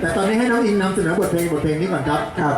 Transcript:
แต่ตอนนี้ให้น้องอิงนำเสนอบทเพลงบทเพลงนี้ก่อนครับ ครับ